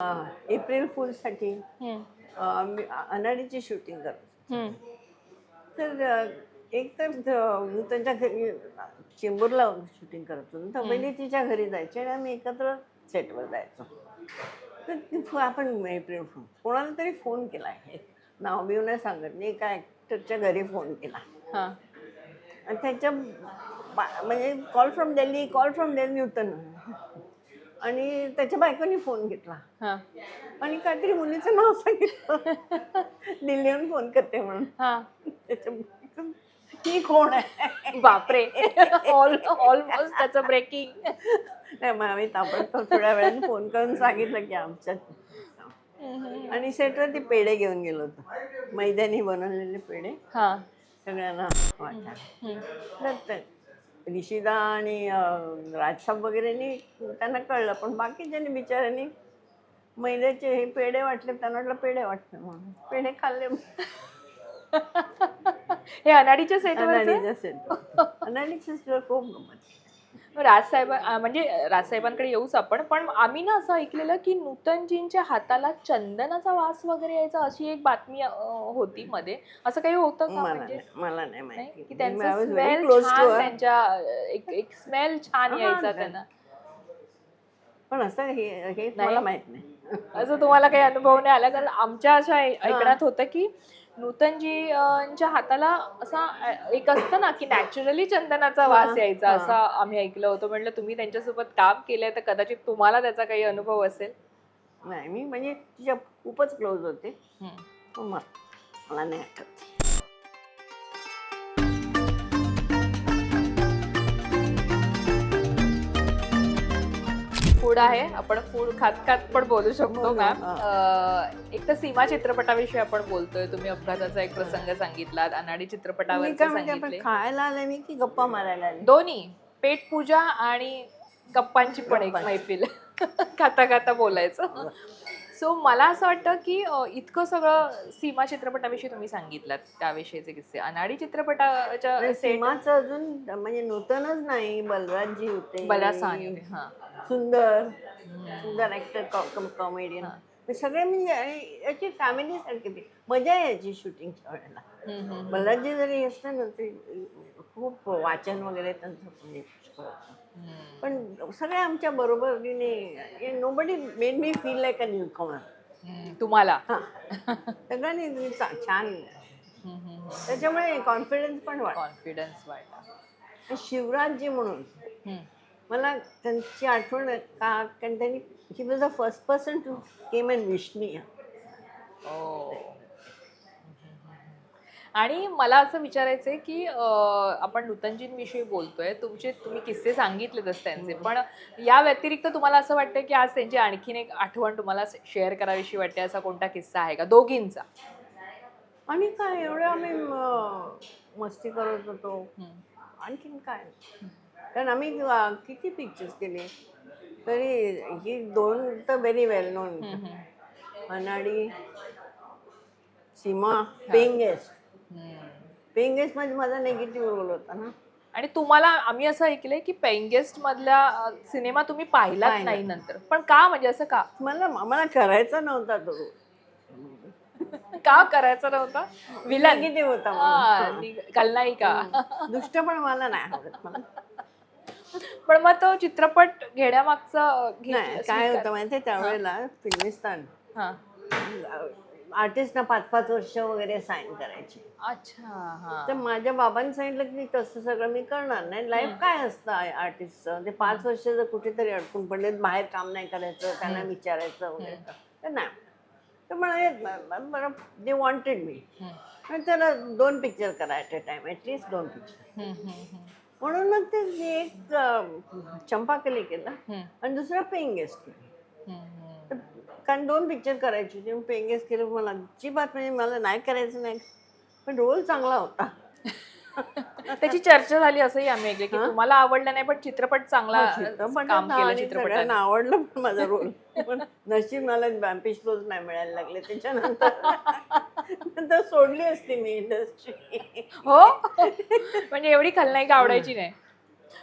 April फूलसाठी मी अनाडीची shooting करत तर एक तर त्यांच्या घरी चेंबूरला शूटिंग करत होतो. तर पहिले तिच्या घरी जायचे आणि आम्ही एकत्र सेटवर जायचो. तर आपण एप्रिल फूल कोणाला तरी फोन केला. आहे नाव बिव नाही सांगत. मी एका ॲक्टरच्या घरी फोन केला. हा. आणि त्याच्या म्हणजे call from Delhi call from Delhi होतं ना. आणि त्याच्या बायकोनी फोन घेतला. हा. आणि काहीतरी मुलीचं नाव सांगितलं. दिल्लीहून फोन करते म्हणून. हा. त्याच्या ही कोण आहे? बापरे. ऑल ऑलमोस्ट त्याचं ब्रेकिंग नाही मग आम्ही ताबडतोब थोड्या वेळाने फोन करून सांगितलं की आमच्या आणि सेटवर ते पेढे घेऊन गेलो होतो. मैद्यानी बनवलेले पेढे. हा. सगळ्यांना वाटा हम्म, तर ते ऋषिदा आणि राजसाहेब वगैरेनी त्यांना कळलं. पण बाकीच्यांनी बिचाऱ्यांनी मैद्याचे हे पेढे वाटले त्यांना वाटलं पेढे वाटले म्हणून. पेढे खाल्ले हे अनाडीच्या सेटवर अनाडीच्या सेट अनाडीच्या सेटवर खूप गमत. राजसाहेब म्हणजे राजसाहेबांकडे येऊच आपण पण आम्ही ना असं ऐकलेलं की नूतनजींच्या हाताला चंदनाचा वास वगैरे यायचा अशी एक बातमी होती मध्ये असं काही होतं का म्हणजे नाही मला नाही? माहिती की त्यांचा स्मेल. त्यांच्या एक एक स्मेल छान यायचा. त्यांना पण असं हे हे नाही. मला माहीत नाही असं तुम्हाला काही अनुभव नाही आला कारण आमच्या अशा ऐकण्यात होतं की नूतनजींच्या हाताला असा एक असतं ना की नॅचरली चंदनाचा वास हा, यायचा हा. असं आम्ही ऐकलं होतं. म्हटलं तुम्ही त्यांच्यासोबत काम केलंय तर कदाचित तुम्हाला त्याचा काही अनुभव असेल. नाही मी म्हणजे तिच्या खूपच क्लोज होते. मला मला नाही आठवत. फूड आहे. आपण फूड खात खात पण बोलू शकतो मॅम. एक तर सीमा चित्रपटाविषयी आपण बोलतोय. तुम्ही अपघाताचा एक प्रसंग सांगितलात अनाडी चित्रपटावर सांगितले. खायला आले मी की गप्पा मारायला आले? दोन्ही पेट पूजा आणि गप्पांची पण एक. मैफिल. खाता खाता बोलायचं. सो मला असं वाटतं की इतकं सगळं सीमा चित्रपटाविषयी तुम्ही सांगितलं त्याविषयीचे किस्से. अनाडी चित्रपटाच्या सीमाचं अजून म्हणजे नूतनच नाही बलराजजी होते. हा. सुंदर सुंदर ऍक्टर कॉमेडियन. सगळे म्हणजे आणि याची फॅमिली सारखी ती मजा यायची शूटिंगच्या वेळेला. बलराजजी जरी असलं ना ते खूप वाचन वगैरे त्यांचं म्हणजे. पण सगळे आमच्या बरोबरीने nobody made me feel like a newcomer तुम्हाला? सगळ्यांनी छान त्याच्यामुळे कॉन्फिडन्स पण वाढ कॉन्फिडन्स वाढला. शिवराजजी म्हणून. मला त्यांची आठवण का? कारण त्यांनी he was the first person to came and ओ. आणि मला असं विचारायचंय की अं, आपण नूतनजींविषयी बोलतोय तुमचे तुम्ही किस्से सांगितलेतच त्यांचे पण या व्यतिरिक्त तुम्हाला असं वाटतं की आज त्यांची आणखीन एक आठवण तुम्हाला शेअर करावीशी वाटते असा कोणता किस्सा आहे का दोघींचा? आणि काय एवढं आम्ही मस्ती करत होतो. आणखीन काय? कारण आम्ही किती पिक्चर्स केले? तरी ही दोन तर व्हेरी वेल नोन. अनाडी सीमा हम्म. पेंगेस मध्ये माझा निगेटिव्ह रोल होता ना. आणि तुम्हाला आम्ही असं ऐकलंय की पेंगेस्ट मधला अं, सिनेमा तुम्ही पाहिलाच पाहिला. नाही नंतर. पण का म्हणजे असं का? मला मला करायचा नव्हता तो. का करायचं नव्हता? विलन निगेटिव्ह होता म्हणून. खलनायिका दुष्ट पण मला नाही आवडत मला. पण मग तो चित्रपट घेण्यामागचं घे- नाही काय स्वीकार- होतं माहितीये? त्यावेळेला फिल्मिस्तान. हा. आर्टिस्टना पाच पाच वर्ष वगैरे साईन करायचे. अच्छा हा. तर माझ्या बाबांनी सांगितलं की तसं सगळं मी करणार नाही. लाईफ काय असतं आर्टिस्टचं ते पाच वर्ष जर कुठेतरी अडकून पडले बाहेर काम नाही करायचं त्यांना विचारायचं वगैरे तर नाही तर मला दे वॉन्टेड मी हम्म. आणि त्याला दोन पिक्चर करा at a time at least दोन पिक्चर हम्म, हम्म, हम्म. म्हणून मग ते मी एक अं, चंपाकली केला हम्म, आणि दुसरा पेईंग गेस्ट केला. हम्म, कारण दोन पिक्चर करायचे. होते पेईंग गेस्ट केलं मला अजिबात म्हणजे मला नाही करायचं नाही पण रोल चांगला होता. त्याची चर्चा झाली असंही आम्ही ऐकलं की तुम्हाला आवडलं नाही पण चित्रपट चांगला चित्रपट काम केलं चित्रपटाने. आवडलं पण माझा रोल. पण नशीब मला बॅम्पिश रोज नाही मिळायला लागले. त्याच्यानंतर नंतर सोडली असती मी इंडस्ट्री हो? म्हणजे एवढी खलनायिका आवडायची नाही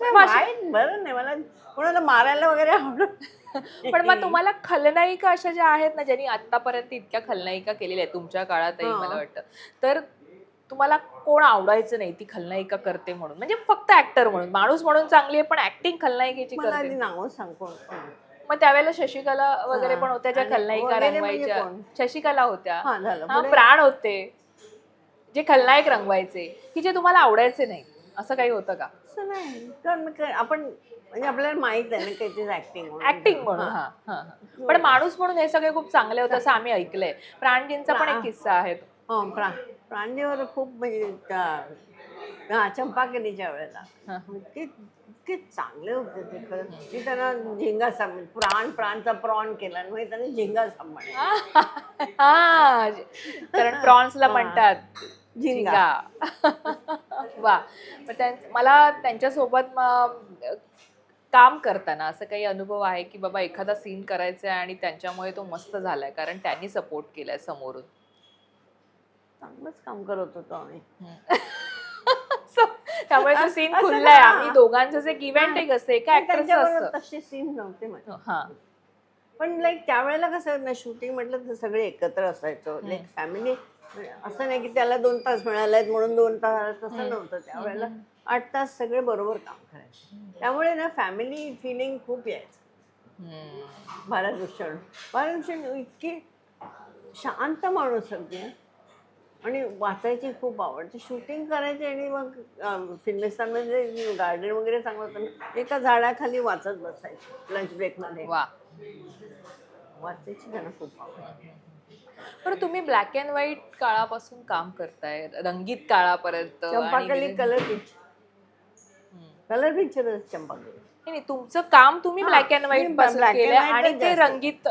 बरं नाही. मला कोणाला मारायला वगैरे आवडत पण मग तुम्हाला खलनायिका अशा ज्या आहेत ना ज्यांनी आतापर्यंत इतक्या खलनायिका केलेल्या आहेत तुमच्या काळातही. मला वाटतं तर तुम्हाला कोण आवडायचं नाही ती खलनायिका करते म्हणून? म्हणजे फक्त ऍक्टर म्हणून. माणूस म्हणून चांगली आहे पण ऍक्टिंग खलनायिकेची करते. नावं सांग कोण कोण. मग त्यावेळेला शशिकला वगैरे. पण होत्या ज्या खलनायिका म्हणजे रंगवायच्या? शशिकला होत्या. प्राण होते. जे खलनायक रंगवायचे की जे तुम्हाला आवडायचे नाही. असं काही होतं का? नाही. कारण आपण म्हणजे आपल्याला माहीत आहे ना काही ऍक्टिंग ऍक्टिंग म्हणून. हा. हा हा. पण माणूस म्हणून हे सगळे खूप चांगले होते असं आम्ही ऐकलंय. प्राणजींचा पण एक किस्सा आहे हो प्रा प्रांजीवर खूप म्हणजे त्या हा, वेळेला. हा. इतके इतके चांगले होते ते खरं. मी त्यांना झिंगा साम प्राण प्राणचा प्रॉन केला आणि मग त्यांना झिंगा सांभाळ हा. कारण प्रॉन्सला म्हणतात झिंगा. झिंगा. वा. त्यां- मला त्यांच्यासोबत मग काम करताना असं काही अनुभव आहे की बाबा एखादा सीन करायचा आहे आणि त्यांच्यामुळे तो मस्त झालाय कारण त्यांनी सपोर्ट केलाय समोरून? चांगलंच काम करत होतो आम्ही. त्यामुळे तो सीन असं खुललाय? आम्ही दोघांचं जे गिव्ह एक असतं एका ऍक्टरचं त्यांच्याबरोबर असतं. तसे सीन नव्हते माझे हा पण लाईक त्यावेळेला कसं ना शूटिंग म्हटलं तर सगळे एकत्र असायचो. लाईक फॅमिली असं नाही की त्याला दोन तास मिळाले म्हणून दोन तास तसं नव्हतं. त्यावेळेला आठ तास सगळे बरोबर काम करायचे. त्यामुळे ना फॅमिली फिलिंग खूप यायचं. भारत भूषण इतकी शांत माणूस अगदी. आणि वाचायची खूप आवडते शूटिंग करायची आणि मग फिल्मिस्तानमध्ये गार्डन वगैरे चांगलं होतं ना एका झाडाखाली वाचत बसायची लंच ब्रेकमध्ये वा. वाचायची त्यांना खूप आवड. बरं तुम्ही ब्लॅक अँड व्हाईट काळापासून काम करताय रंगीत काळापर्यंत Champakali colour picture. Colour Champakali नाही, तुमचं काम तुम्ही ब्लॅक अँड व्हाईटपासून white आणि ते. रंगीत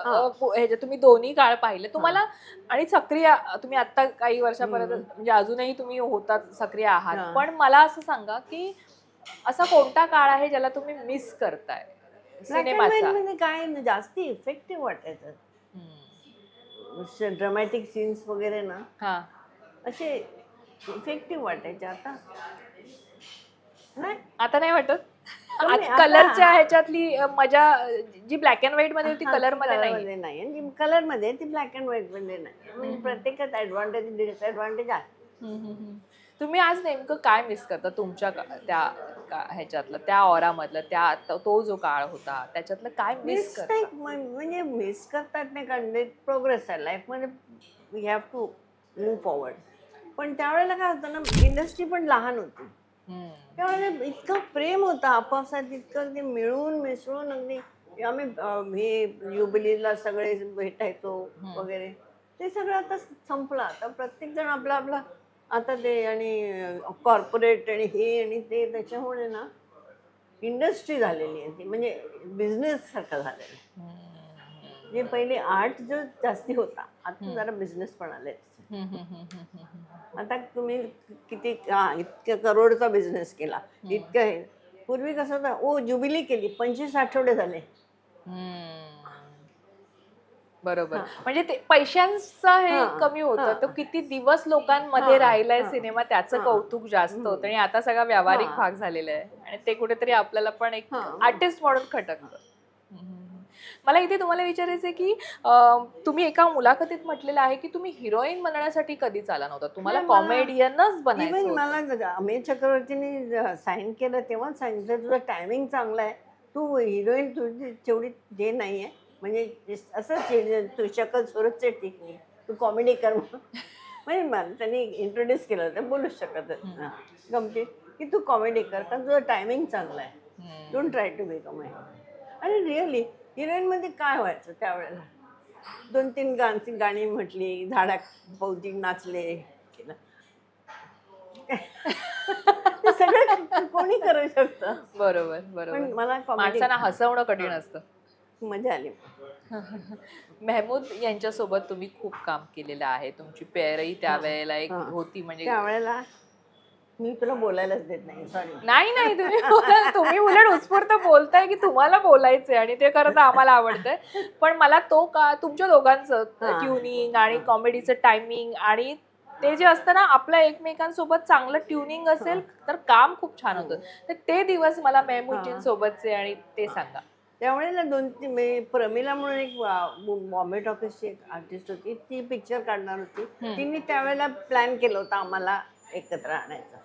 तुम्ही दोन्ही काळ पाहिले तुम्हाला आणि सक्रिय तुम्ही आता काही वर्षापर्यंत. म्हणजे अजूनही तुम्ही होतात सक्रिय आहात. पण मला असं सांगा की असा कोणता काळ आहे ज्याला तुम्ही मिस करताय सिनेमाचा काय जास्ती इफेक्टिव्ह वाटायचं. ड्रामॅटिक सीन्स वगैरे ना हा. असे इफेक्टिव्ह वाटायचे. आता नाही. आता नाही वाटत? आता- कलरच्या ह्याच्यातली अ, मजा अ, जी ब्लॅक अँड व्हाईटमध्ये होती कलरमध्ये नाही. मध्ये नाही. आणि कलरमध्ये ती ब्लॅक अँड व्हाईटमध्ये नाही. म्हणजे प्रत्येकात ऍडव्हान्टेज डिसएडव्हान्टेज आहे. हम्म, हम्म, हम्म. तुम्ही आज नेमकं काय मिस करता तुमच्या त्या ह्याच्यातलं त्या ऑरामधलं त्या तो- जो काळ होता त्याच्यातलं काय मिस करता? म्हणजे मिस करतात नाही कारण प्रोग्रेस आहे लाईफमध्ये we have to move forward पण त्यावेळेला काय होतं ना इंडस्ट्री पण लहान होती. त्यावेळेला इतकं प्रेम होतं आपापसात इतकं ते मिळून मिसळून अगदी आम्ही हे युबिलीला सगळे भेटायचो. वगैरे. ते सगळं आता संपलं. आता प्रत्येक जण आपला आपला आता ते आणि कॉर्पोरेट आणि हे आणि ते त्याच्यामुळे ना इंडस्ट्री झालेली आहे ती म्हणजे बिझनेस सारखं झालेलं आहे. हम्म. जे पहिले आर्ट जो जास्ती होता आता जरा बिझनेस पण आले. आता तुम्ही किती इतक्या करोडचा बिझनेस केला इतकं हे पूर्वी कसं होतं ओ जुबिली केली पंचवीस आठवडे झाले. बरोबर म्हणजे ते पैशांचं हे कमी होतं. तो किती दिवस लोकांमध्ये राहिलाय सिनेमा त्याचं. कौतुक जास्त होतं आणि आता सगळा व्यावहारिक. भाग झालेला आहे आणि ते कुठेतरी आपल्याला पण एक. आर्टिस्ट म्हणून खटकतं मला इथे तुम्हाला विचारायचं की तुम्ही एका मुलाखतीत म्हटलेलं आहे की तुम्ही हिरोईन बनण्यासाठी कधीच आला नव्हता तुम्हाला कॉमेडियनच बनायचं. मला अमित चक्रवर्तीने साईन केलं तेव्हाच सांगितलं तुझं टायमिंग चांगलं आहे तू हिरोईन तुझी तेवढी हे नाही आहे म्हणजे असं चिड- तू शकल सुरतचे ठीक नाही. तू कॉमेडी कर. म्हणजे मला त्यांनी इंट्रोड्यूस केलं होतं बोलूच शकत गमतीत की तू कॉमेडी कर कारण तुझं टायमिंग चांगलं आहे. डोंट ट्राय टू बिकम आणि रिअली हिरोईनमध्ये काय व्हायचं त्यावेळेला? दोन तीन गाणी गाणी म्हटली झाडा पौती नाचले. केलं सगळं कोणी करू शकतं. बरोबर बरोबर. मला माणसांना हसवणं कठीण असतं. मजा आली. मेहमूद यांच्यासोबत तुम्ही खूप काम केलेलं आहे. तुमची पेअरही त्यावेळेला एक. होती म्हणजे त्यावेळेला मी तुला बोलायलाच देत नाही सॉरी नाही नाही तुम्ही बोला- तुम्ही उलट उत्स्फूर्त बोलताय की तुम्हाला बोलायचंय आणि ते खरं तर आम्हाला आवडतंय. पण मला तो का तुमच्या दोघांचं हा. ट्युनिंग आणि कॉमेडीचं टायमिंग आणि ते जे असतं ना आपल्या एकमेकांसोबत चांगलं ट्युनिंग असेल तर काम खूप छान होतं. तर ते दिवस मला मेहमूदजींसोबतचे आणि ते सांगा. त्यावेळेला दोन तीन म्हणजे प्रमिला म्हणून एक बॉम्बे टॉकीजची एक आर्टिस्ट होती. ती पिक्चर काढणार होती. तिने त्यावेळेला प्लॅन केलं होतं आम्हाला एकत्र आणायचं.